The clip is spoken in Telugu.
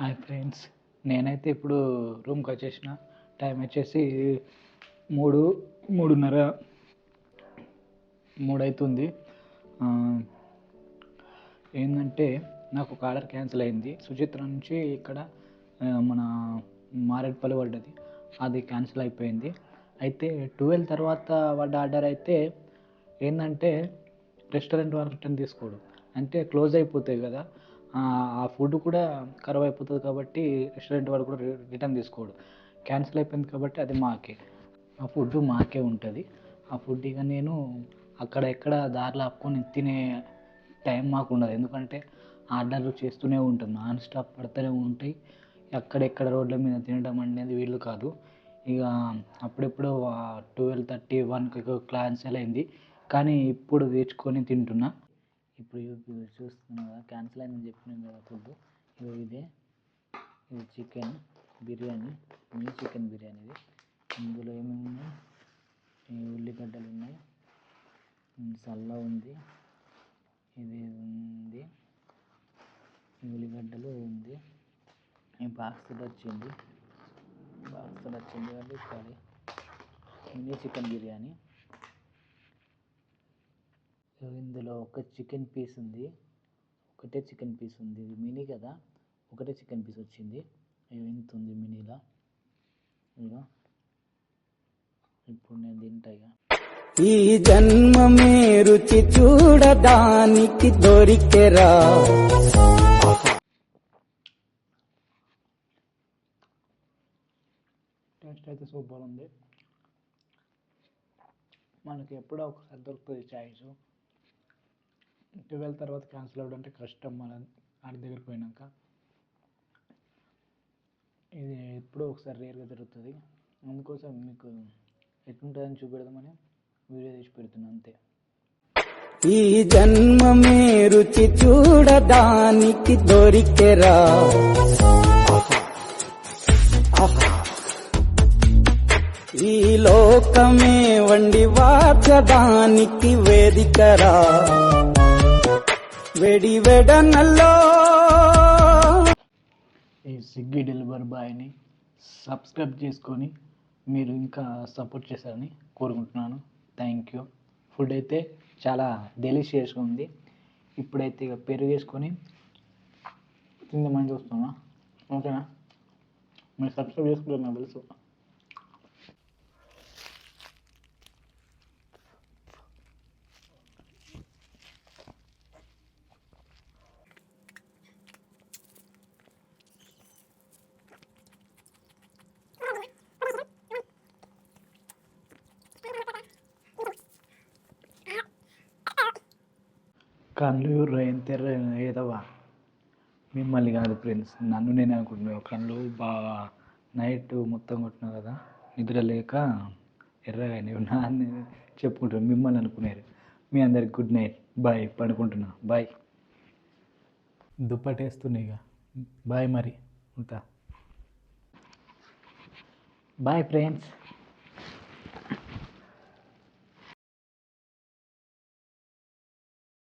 హాయ్ ఫ్రెండ్స్ నేనైతే ఇప్పుడు రూమ్కి వచ్చేసిన. టైం వచ్చేసి మూడు మూడున్నర మూడు అవుతుంది ఏంటంటే నాకు ఒక ఆర్డర్ క్యాన్సిల్ అయింది. సుచిత్ర నుంచి ఇక్కడ మన మారేడుపల్లి పడ్డది అది క్యాన్సిల్ అయిపోయింది. అయితే ట్వెల్వ్ తర్వాత పడ్డ ఆర్డర్ అయితే ఏంటంటే రెస్టారెంట్ వాళ్ళు రిటర్న్ తీసుకోడు. అంటే క్లోజ్ అయిపోతాయి కదా. ఆ, ఫుడ్ కూడా ఖరాబ్ అయిపోతుంది కాబట్టి రెస్టారెంట్ వాడు కూడా రిటర్న్ తీసుకోడు. క్యాన్సిల్ అయిపోయింది కాబట్టి అది మాకే. ఆ ఫుడ్ మాకే ఉంటుంది. ఆ ఫుడ్ ఇక నేను అక్కడ ఎక్కడ దారిలో ఆపుకొని తినే టైం మాకు ఉండదు. ఎందుకంటే ఆర్డర్లు చేస్తూనే ఉంటాం. నాన్ స్టాప్ పడుతూనే ఉంటాయి. ఎక్కడెక్కడ రోడ్ల మీద తినడం అనేది వీలు కాదు. ఇక అప్పుడెప్పుడు ట్వెల్వ్ థర్టీ వన్కి క్యాన్సిల్ అయింది. కానీ ఇప్పుడు తెచ్చుకొని తింటున్నా. ఇప్పుడు ఇవి చూస్తున్నా కదా క్యాన్సిల్ అయిందని చెప్పినాను కదా ఫుడ్. ఇవి ఇదే ఇది chicken biryani new chicken biryani ఇది. ఇందులో ఏమేమి ఉన్నాయి ఉల్లిగడ్డలు ఉన్నాయి. సల్ల ఉంది. ఇది ఉంది. ఉల్లిగడ్డలు ఉంది. ఈ బాక్స్ వచ్చింది బాక్స్లో వచ్చింది కాబట్టి కర్రీ మినీ చికెన్ బిర్యానీ. ఇందులో ఒక చికెన్ పీస్ ఉంది. ఒకటే చికెన్ పీస్ ఉంది. ఇది మినీ కదా? ఒకటే చికెన్ పీస్ వచ్చింది. ఇంత ఉంది మినీలో? ఇక ఇప్పుడు నేను తింటా ఇక. ఈ జన్మమే రుచి చూడడానికి దొరికెరా? టేస్ట్ అయితే సూపర్ ఉంది. మనకి ఎప్పుడో ఒకసారి దొరుకుతుంది చాయిస్. ట్వెల్వ్ తర్వాత క్యాన్సిల్ అవ్వడం అంటే కష్టం మన ఆడి దగ్గరికి పోయినాక. ఇది ఎప్పుడో ఒకసారి రేర్గా జరుగుతుంది. అందుకోసం మీకు ఎట్లుంటుందని చూపెడదామని వీడియో తీసి పెడుతున్నాను అంతే. ఈ జన్మ మీ రుచి చూడడానికి దొరికెరా. ఈ లోకమే వండి వాచడానికి వేదికరా. వెడి వెడనల్లో. ఈ స్విగ్గీ డెలివరీ బాయ్ని సబ్స్క్రైబ్ చేసుకొని మీరు ఇంకా సపోర్ట్ చేశారని కోరుకుంటున్నాను. Thank you. ఫుడ్ అయితే చాలా డెలిషియస్గా ఉంది. ఇప్పుడైతే ఇక పెరుగు వేసుకొని తిందామని చూస్తున్నా. ఓకేనా? మీరు సబ్స్క్రైబ్ చేసుకుంటారు నాకు తెలుసు. కళ్ళు రేంతెర్ర ఏదవా మిమ్మల్ని కాదు ఫ్రెండ్స్ నన్ను నేను అనుకుంటున్నాను కళ్ళు బాగా నైట్ మొత్తం కొట్టినా కదా నిద్ర లేక ఎర్రగా అయినాయి. నా చెప్పుకుంటాను మిమ్మల్ని అనుకున్నారు మీ అందరికి గుడ్ నైట్ బాయ్ పడుకుంటున్నా. బాయ్ దుప్పటేస్తున్నాయి ఇక. బాయ్ మరి. ఉంటా. Bye friends